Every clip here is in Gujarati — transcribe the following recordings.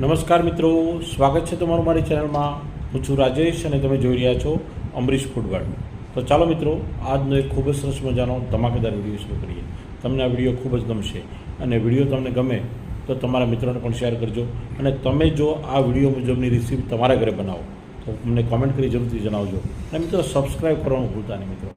નમસ્કાર મિત્રો, સ્વાગત છે તમારું મારી ચેનલમાં. હું છું રાજેશ અને તમે જોઈ રહ્યા છો અમરીશ ફૂડગાર્ડ તો ચાલો મિત્રો, આજનો એક ખૂબ જ સરસ મજાનો ધમાકેદાર વીડિયો શરૂ કરીએ. તમને આ વીડિયો ખૂબ જ ગમશે અને વીડિયો તમને ગમે તો તમારા મિત્રોને પણ શેર કરજો અને તમે જો આ વીડિયો મુજબની રેસીપી તમારા ઘરે બનાવો, તો મને કોમેન્ટ કરી જરૂરથી જણાવજો. અને મિત્રો સબસ્ક્રાઈબ કરવાનું ભૂલતા નહીં મિત્રો.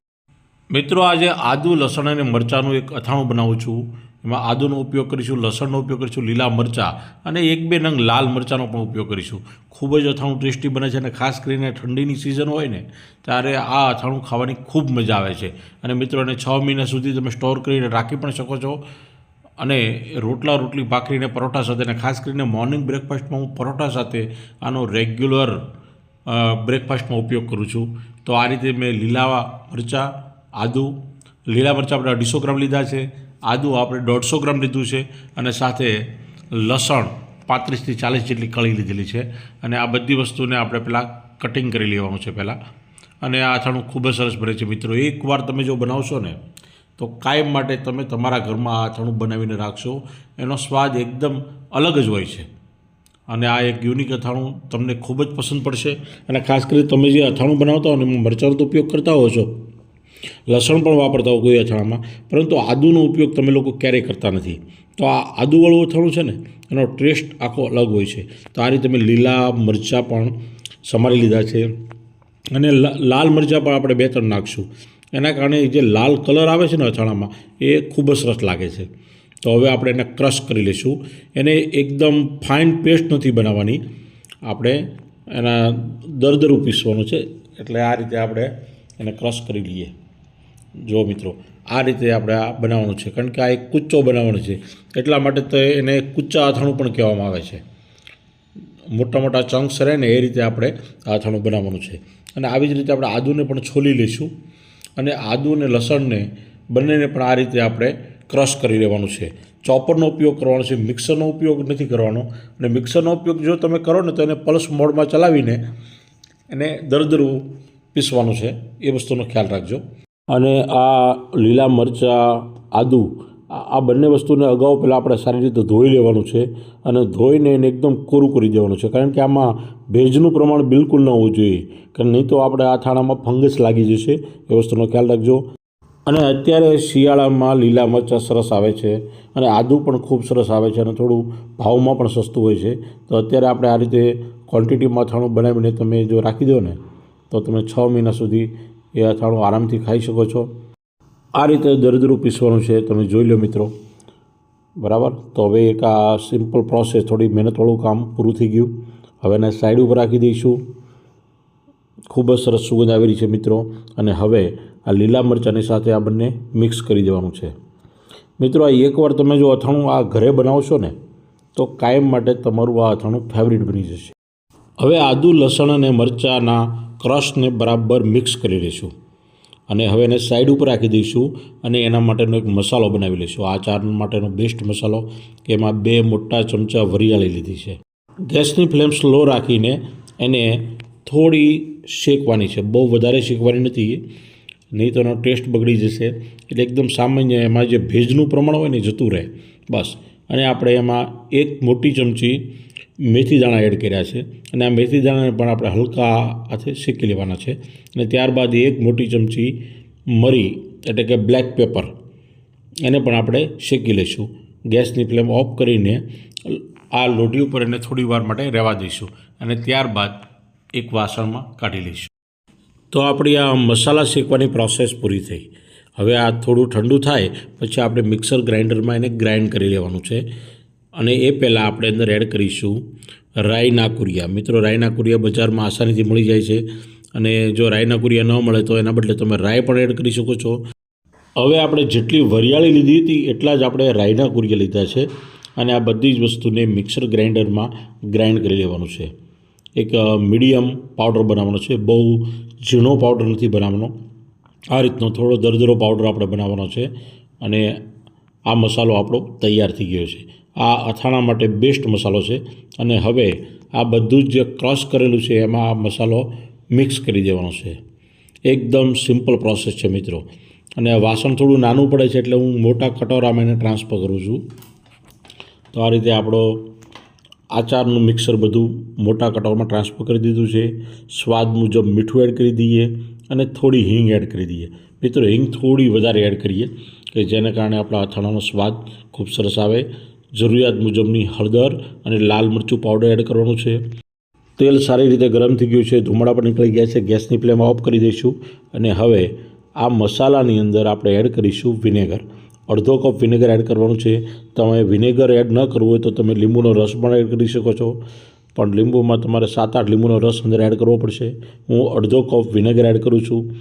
મિત્રો, આજે આદુ, લસણ અને મરચાંનું એક અથાણું બનાવું છું. એમાં આદુનો ઉપયોગ કરીશું, લસણનો ઉપયોગ કરીશું, લીલા મરચાં અને એક બે નંગ લાલ મરચાંનો પણ ઉપયોગ કરીશું. ખૂબ જ અથાણું ટેસ્ટી બને છે અને ખાસ કરીને ઠંડીની સિઝન હોય ને, ત્યારે આ અથાણું ખાવાની ખૂબ મજા આવે છે. અને મિત્રો, એને છ મહિના સુધી તમે સ્ટોર કરીને રાખી પણ શકો છો. અને રોટલા, રોટલી ભાખરીને પરોઠા સાથે અને ખાસ કરીને મોર્નિંગ બ્રેકફાસ્ટમાં હું પરોઠા સાથે આનો રેગ્યુલર બ્રેકફાસ્ટમાં ઉપયોગ કરું છું. તો આ રીતે મેં લીલા મરચાં, આદુ, લીલા મરચાં આપણે અઢીસો ગ્રામ લીધા છે. આદુ આપણે દોઢસો ગ્રામ લીધું છે અને સાથે લસણ પાંત્રીસથી ચાલીસ જેટલી કળી લીધેલી છે. અને આ બધી વસ્તુને આપણે પહેલાં કટિંગ કરી લેવાનું છે પહેલાં અને આ અથાણું ખૂબ જ સરસ બને છે મિત્રો. એકવાર તમે જો બનાવશો ને, તો કાયમ માટે તમે તમારા ઘરમાં આ અથાણું બનાવીને રાખશો. એનો સ્વાદ એકદમ અલગ જ હોય છે. અને આ એક યુનિક અથાણું તમને ખૂબ જ પસંદ પડશે. અને ખાસ કરી તમે જે અથાણું બનાવતા હો ને, એમાં મરચાંનો ઉપયોગ કરતા હો છો. લસણ પણ વાપરતા હોય કોઈ અથાણામાં, પરંતુ આદુનો ઉપયોગ તમે લોકો ક્યારેય કરતા નથી. તો આ આદુવાળું અથાણું છે ને, એનો ટેસ્ટ આખો અલગ હોય છે. તો આ રીતે મેં લીલા મરચાં પણ સમારી લીધા છે. અને લાલ મરચાં પણ આપણે બે ત્રણ નાખશું. એના કારણે જે લાલ કલર આવે છે ને અથાણામાં, એ ખૂબ જ સરસ લાગે છે. તો હવે આપણે એને ક્રશ કરી લઈશું. એને એકદમ ફાઇન પેસ્ટ નથી બનાવવાની. આપણે એના દરદરું પીસવાનું છે. એટલે આ રીતે આપણે એને ક્રશ કરી લઈએ. જો મિત્રો, આ રીતે આપણે આ બનાવવાનું છે. કારણ કે આ એક કૂચો બનાવવાનો છે. એટલા માટે તો એને કૂચા અથાણું પણ કહેવામાં આવે છે. મોટા મોટા ચંક્સ રહે ને એ રીતે આપણે અથાણું બનાવવાનું છે. અને આવી જ રીતે આપણે આદુને પણ છોલી લઈશું. અને આદુ અને લસણને બંનેને પણ આ રીતે આપણે ક્રશ કરી લેવાનું છે. ચોપરનો ઉપયોગ કરવાનો છે મિક્સરનો ઉપયોગ નથી કરવાનો. અને મિક્સરનો ઉપયોગ જો તમે કરો ને તો એને પલ્સ મોડમાં ચલાવીને એને દરદરું પીસવાનું છે. એ વસ્તુનો ખ્યાલ રાખજો. અને આ લીલા મરચાં, આદુ, આ બંને વસ્તુને અગાઉ પહેલાં આપણે સારી રીતે ધોઈ લેવાનું છે અને ધોઈને એને એકદમ કોરું કરી દેવાનું છે. કારણ કે આમાં ભેજનું પ્રમાણ બિલકુલ ન હોવું જોઈએ. કારણ નહીં તો આપણે આ થાણામાં ફંગસ લાગી જશે. એ વસ્તુનો ખ્યાલ રાખજો. અને અત્યારે શિયાળામાં લીલા મરચાં સરસ આવે છે અને આદુ પણ ખૂબ સરસ આવે છે અને થોડું ભાવમાં પણ સસ્તું હોય છે. તો અત્યારે આપણે આ રીતે ક્વોન્ટિટીમાં અથાણું બનાવીને તમે જો રાખી દો ને, તો તમે છ મહિના સુધી એ અથાણું આરામથી ખાઈ શકો છો. આ રીતે દરદરું પીસવાનું છે, તમે જોઈ લો મિત્રો. બરાબર? તો હવે એક આ સિમ્પલ પ્રોસેસ થોડી મહેનતવાળું કામ પૂરું થઈ ગયું. હવે એને સાઈડ ઉપર રાખી દઈશું. ખૂબ જ સરસ સુગંધ આવી રહી છે મિત્રો. અને હવે આ લીલા મરચાંની સાથે આ બંને મિક્સ કરી દેવાનું છે. મિત્રો, આ એકવાર તમે જો અથાણું આ ઘરે બનાવશો ને, તો કાયમ માટે તમારું આ અથાણું ફેવરિટ બની જશે. હવે આદુ, લસણ અને મરચાંના ક્રશને બરાબર મિક્સ કરી લઈશું. અને હવે એને સાઈડ ઉપર રાખી દઈશું અને એના માટેનો એક મસાલો બનાવી લઈશું. આ ચાર માટેનો બેસ્ટ મસાલો કે એમાં બે મોટા ચમચા વરિયાળી લીધી છે. ગેસની ફ્લેમ સ્લો રાખીને એને થોડી શેકવાની છે. બહુ વધારે શેકવાની નથી. નહીં તો એનો ટેસ્ટ બગડી જશે. એટલે એકદમ સામાન્ય એમાં જે ભેજનું પ્રમાણ હોય ને જતું રહે. બસ. અને આપણે એમાં એક મોટી ચમચી મેથી દાણા એડ કર્યા છે. અને આ મેથી દાણાને પણ આપણે હલકા હાથે શેકી લેવાના છે. અને ત્યારબાદ એક મોટી ચમચી મરી, એટલે કે બ્લેક પેપર એને પણ આપણે શેકી લઈશું. ગેસની ફ્લેમ ઓફ કરીને આ લોઢી ઉપર એને થોડી વાર માટે રહેવા દઈશું. અને ત્યારબાદ એક વાસણમાં કાઢી લઈશું. તો આપણી આ મસાલા શેકવાની પ્રોસેસ પૂરી થઈ. હવે આ થોડું ઠંડુ થાય, પછી આપણે મિક્સર ગ્રાઇન્ડરમાં એને ગ્રાઇન્ડ કરી લેવાનું છે. અને એ પહેલાં આપણે અંદર એડ કરીશું રાઈના કુરિયા મિત્રો રાઈના કુરિયા બજારમાં આસાનીથી મળી જાય છે. અને જો રાઈના કુરિયા ન મળે તો એના બદલે તમે રાય પણ એડ કરી શકો છો. હવે આપણે જેટલી વરિયાળી લીધી હતી એટલા જ આપણે રાઈના કુરિયા લીધા છે. અને આ બધી જ વસ્તુને મિક્સર ગ્રાઇન્ડરમાં ગ્રાઇન્ડ કરી લેવાનું છે. એક મીડિયમ પાવડર બનાવવાનો છે. બહુ ઝીણો પાવડર નથી બનાવવાનો. આ રીતનો થોડો દરદરો પાવડર આપણે બનાવવાનો છે. અને આ મસાલો આપણો તૈયાર થઈ ગયો છે. આ અથાણા માટે બેસ્ટ મસાલો છે. અને હવે આ બધું જ જે ક્રશ કરેલું છે, એમાં આ મસાલો મિક્સ કરી દેવાનો છે. એકદમ સિમ્પલ પ્રોસેસ છે મિત્રો. અને વાસણ થોડું નાનું પડે છે એટલે હું મોટા કટોરામાં એને ટ્રાન્સફર કરું છું. તો આ રીતે આપણો આચારનું મિક્સર બધું મોટા કટોરમાં ટ્રાન્સફર કરી દીધું છે. સ્વાદ મુજબ મીઠું એડ કરી દઈએ અને થોડી હિંગ એડ કરી દઈએ. મિત્રો, હિંગ થોડી વધારે એડ કરીએ કે જેને કારણે આપણા અથાણાનો સ્વાદ ખૂબ સરસ આવે. જરૂરિયાત મુજબની હળદર અને લાલ મરચું પાવડર એડ કરવાનું છે. તેલ સારી રીતે ગરમ થઈ ગયું છે. ધુમાડા પણ નીકળી ગયા છે. ગેસની ફ્લેમ ઓફ કરી દઈશું અને હવે આ મસાલાની અંદર આપણે એડ કરીશું વિનેગર અડધો કપ વિનેગર એડ કરવાનું છે. તમે વિનેગર એડ ન કરવું હોય તો તમે લીંબુનો રસ પણ એડ કરી શકો છો. પણ લીંબુમાં તમારે સાત આઠ લીંબુનો રસ અંદર એડ કરવો પડશે. હું અડધો કપ વિનેગર એડ કરું છું.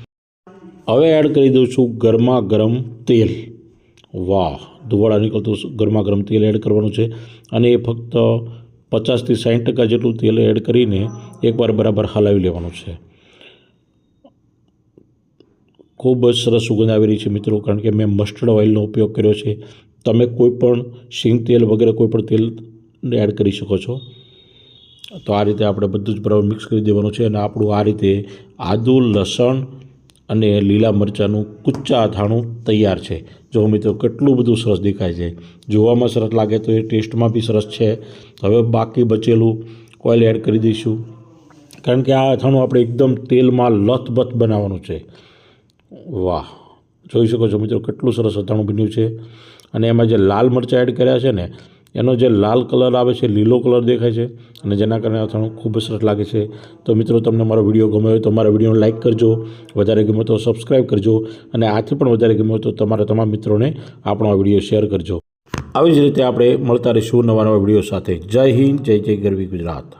હવે એડ કરી દઉં છું ગરમા ગરમ તેલ. વાહ ધુવાળા નીકળતું ગરમા ગરમ તેલ એડ કરવાનું છે. અને એ ફક્ત પચાસથી સાઠ ટકા જેટલું તેલ એડ કરીને એકવાર બરાબર હલાવી લેવાનું છે. ખૂબ જ સરસ સુગંધ આવી રહી છે મિત્રો, કારણ કે મેં મસ્ટર્ડ ઓઇલનો ઉપયોગ કર્યો છે. તમે કોઈ પણ સિંગ તેલ વગેરે કોઈપણ તેલ એડ કરી શકો છો. તો આ રીતે આપણે બધું જ બરાબર મિક્સ કરી દેવાનું છે અને આપણું આ રીતે આદુ, લસણ અને લીલા મરચાંનું કુચ્ચા અથાણું તૈયાર છે. જો મિત્રો કેટલું બધું સરસ દેખાય છે. જોવામાં સરસ લાગે તો એ ટેસ્ટમાં બી સરસ છે. હવે બાકી બચેલું ઓઇલ એડ કરી દઈશું. કારણ કે આ અથાણું આપણે એકદમ તેલમાં લથબથ બનાવવાનું છે. વાહ. જોઈ શકો છો મિત્રો કેટલું સરસ અથાણું બન્યું છે. અને એમાં જે લાલ મરચાં એડ કર્યા છે ને એનો જે લાલ કલર આવે છે, લીલો કલર દેખાય છે અને જેના કારણે અથાણું ખૂબ સરસ લાગે છે. તો મિત્રો, તમને મારો વીડિયો ગમ્યો હોય તો મારા વિડીયોને લાઇક કરજો, વધારે ગમે તો સબસ્ક્રાઈબ કરજો અને આથી પણ વધારે ગમ્યો તો તમારા તમામ મિત્રોને આપણો આ વીડિયો શેર કરજો. આવી જ રીતે આપણે મળતા રહીશું નવા નવા વીડિયો સાથે. જય હિન્દ, જય જય ગરવી ગુજરાત.